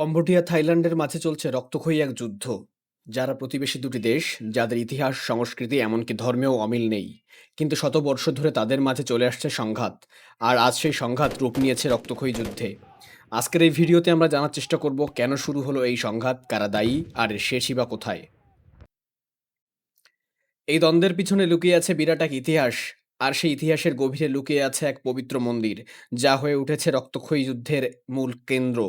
Cambodia, থাইল্যান্ডের মাঝে চলছে রক্তক্ষয়ী এক যুদ্ধ। যারা প্রতিবেশী দুটি দেশ, যাদের ইতিহাস, সংস্কৃতি, এমনকি ধর্মেও অমিল নেই, কিন্তু শত বর্ষ ধরে তাদের মাঝে চলে আসছে সংঘাত, আর আজ সেই সংঘাত রূপ নিয়েছে রক্তক্ষয়ী যুদ্ধে। আজকের এই ভিডিওতে আমরা জানার চেষ্টা করব, কেন শুরু হলো এই সংঘাত, কারা দায়ী, আর এর শেষই বা কোথায়? এই দ্বন্দ্বের পিছনে লুকিয়ে আছে বিরাট এক ইতিহাস আর সেই ইতিহাসের গভীরে লুকিয়ে আছে এক পবিত্র মন্দির, যা হয়ে উঠেছে রক্তক্ষয়ী যুদ্ধের মূল কেন্দ্র,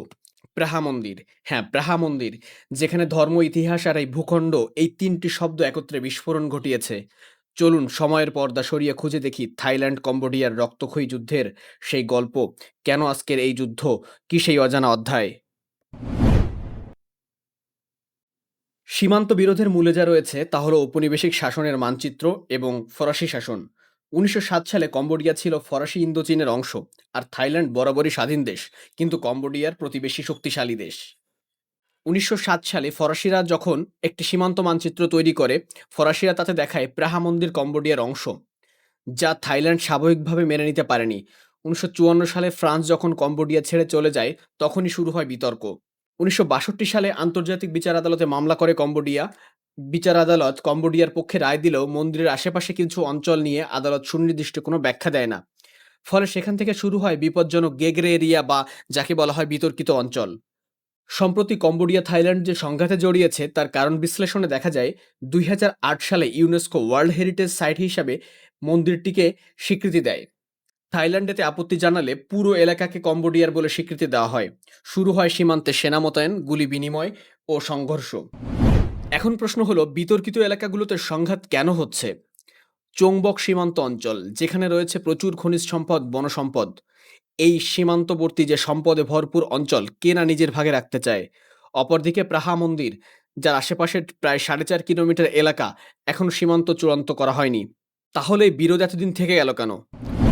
প্রাহা মন্দির। হ্যাঁ প্রাহা মন্দির, যেখানে ধর্ম, ইতিহাস আর এই ভূখণ্ড, এই তিনটি শব্দ একত্রে বিস্ফোরণ ঘটিয়েছে। চলুন সময়ের পর্দা সরিয়ে খুঁজে দেখি থাইল্যান্ড, কম্বোডিয়ার রক্তক্ষয়ী যুদ্ধের সেই গল্প, কেন আজকের এই যুদ্ধ, কি সেই অজানা অধ্যায়? সীমান্ত বিরোধের মূলে যা রয়েছে, তা হলো ঔপনিবেশিক শাসনের মানচিত্র এবং ফরাসি শাসন। উনিশশো সাত সালে কম্বোডিয়া ছিল ফরাসি ইন্দোচীনের অংশ আর থাইল্যান্ড বরাবরই স্বাধীন দেশ, কিন্তু কম্বোডিয়ার প্রতিবেশী শক্তিশালী দেশ। উনিশশো সাত সালে ফরাসিরা যখন একটি সীমান্ত মানচিত্র তৈরি করে, ফরাসিরা তাতে দেখায় প্রাহা মন্দির কম্বোডিয়ার অংশ, যা থাইল্যান্ড স্বাভাবিকভাবে মেনে নিতে পারেনি। উনিশশো চুয়ান্ন সালে ফ্রান্স যখন কম্বোডিয়া ছেড়ে চলে যায়, তখনই শুরু হয় বিতর্ক। উনিশশো বাষট্টি সালে আন্তর্জাতিক বিচার আদালতে মামলা করে কম্বোডিয়া বিচার আদালত কম্বোডিয়ার পক্ষে রায় দিলেও মন্দিরের আশেপাশে কিছু অঞ্চল নিয়ে আদালত সুনির্দিষ্ট কোনো ব্যাখ্যা দেয় না। ফলে সেখান থেকে শুরু হয় বিপজ্জনক গেগরে এরিয়া বা যাকে বলা হয় বিতর্কিত অঞ্চল। সম্প্রতি কম্বোডিয়া, থাইল্যান্ড যে সংঘাতে জড়িয়েছে, তার কারণ বিশ্লেষণে দেখা যায়, দুই হাজার আট সালে ইউনেস্কো ওয়ার্ল্ড হেরিটেজ সাইট হিসাবে মন্দিরটিকে স্বীকৃতি দেয়। থাইল্যান্ডেতে আপত্তি জানালে পুরো এলাকাকে কম্বোডিয়ার বলে স্বীকৃতি দেওয়া হয়। শুরু হয় সীমান্তে সেনা মোতায়েন, গুলি বিনিময় ও সংঘর্ষ। এখন প্রশ্ন হলো, বিতর্কিত এলাকাগুলোতে সংঘাত কেন হচ্ছে? চোংবক সীমান্ত অঞ্চল, যেখানে রয়েছে প্রচুর খনিজ সম্পদ, বনসম্পদ, এই সীমান্তবর্তী যে সম্পদে ভরপুর অঞ্চল, কে না নিজের ভাগে রাখতে চায়? অপরদিকে প্রাহা মন্দির, যার আশেপাশের প্রায় সাড়ে চার কিলোমিটার এলাকা, এখন সীমান্ত চূড়ান্ত করা হয়নি। তাহলে বিরোধ এতদিন থেকে গেল কেন?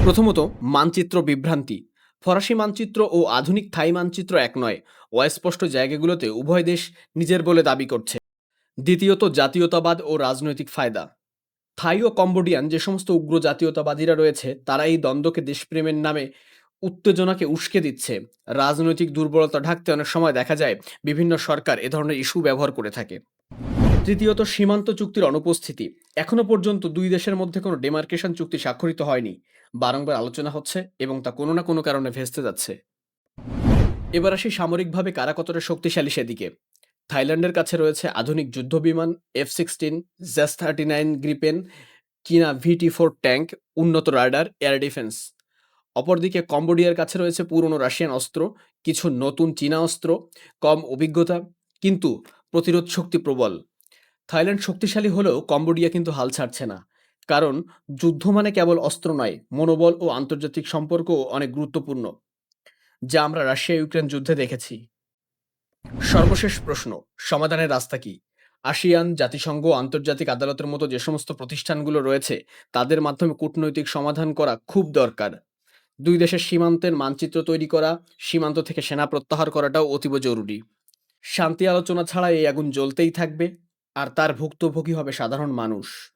প্রথমত, মানচিত্র বিভ্রান্তি। ফরাসি মানচিত্র ও আধুনিক থাই মানচিত্র এক নয়। অস্পষ্ট জায়গাগুলোতে উভয় দেশ নিজের বলে দাবি করছে। দ্বিতীয়ত জাতীয়তাবাদ ও রাজনৈতিক ফায়দা। থাই ও কম্বোডিয়ান যে সমস্ত উগ্র জাতীয়তাবাদীরা রয়েছে, তারা এই দ্বন্দ্বকে দেশপ্রেমের নামে উত্তেজনাকে উস্কে দিচ্ছে। রাজনৈতিক দুর্বলতা ঢাকতে অনেক সময় দেখা যায়, বিভিন্ন সরকার এ ধরনের ইস্যু ব্যবহার করে থাকে। তৃতীয়ত, সীমান্ত চুক্তির অনুপস্থিতি। এখনও পর্যন্ত দুই দেশের মধ্যে কোনো ডেমার্কেশন চুক্তি স্বাক্ষরিত হয়নি। বারংবার আলোচনা হচ্ছে এবং তা কোনো না কোনো কারণে ভেস্তে যাচ্ছে। এবার আসি সামরিকভাবে কারা কতটা শক্তিশালী সেদিকে। থাইল্যান্ডের কাছে রয়েছে আধুনিক যুদ্ধ বিমান F sixteen, JAS thirty nine Gripen কিনা ভিটি ফোর ট্যাঙ্ক, উন্নত রাডার এয়ার ডিফেন্স। অপরদিকে কম্বোডিয়ার কাছে রয়েছে পুরনো রাশিয়ান অস্ত্র, কিছু নতুন চীনা অস্ত্র, কম অভিজ্ঞতা, কিন্তু প্রতিরোধ শক্তি প্রবল। থাইল্যান্ড শক্তিশালী হলেও কম্বোডিয়া কিন্তু হাল ছাড়ছে না, কারণ যুদ্ধ মানে কেবল অস্ত্র নয়, মনোবল ও আন্তর্জাতিক সম্পর্কও অনেক গুরুত্বপূর্ণ, যা আমরা রাশিয়া ইউক্রেন যুদ্ধে দেখেছি। সর্বশেষ প্রশ্ন, সমাধানের রাস্তা কি? আসিয়ান, জাতিসংঘ, আন্তর্জাতিক আদালতের মতো যে সমস্ত প্রতিষ্ঠানগুলো রয়েছে, তাদের মাধ্যমে কূটনৈতিক সমাধান করা খুব দরকার। দুই দেশের সীমান্তের মানচিত্র তৈরি করা, সীমান্ত থেকে সেনা প্রত্যাহার করাটাও অতীব জরুরি। শান্তি আলোচনা ছাড়া এই আগুন জ্বলতেই থাকবে, আর তার ভুক্তভোগী হবে সাধারণ মানুষ।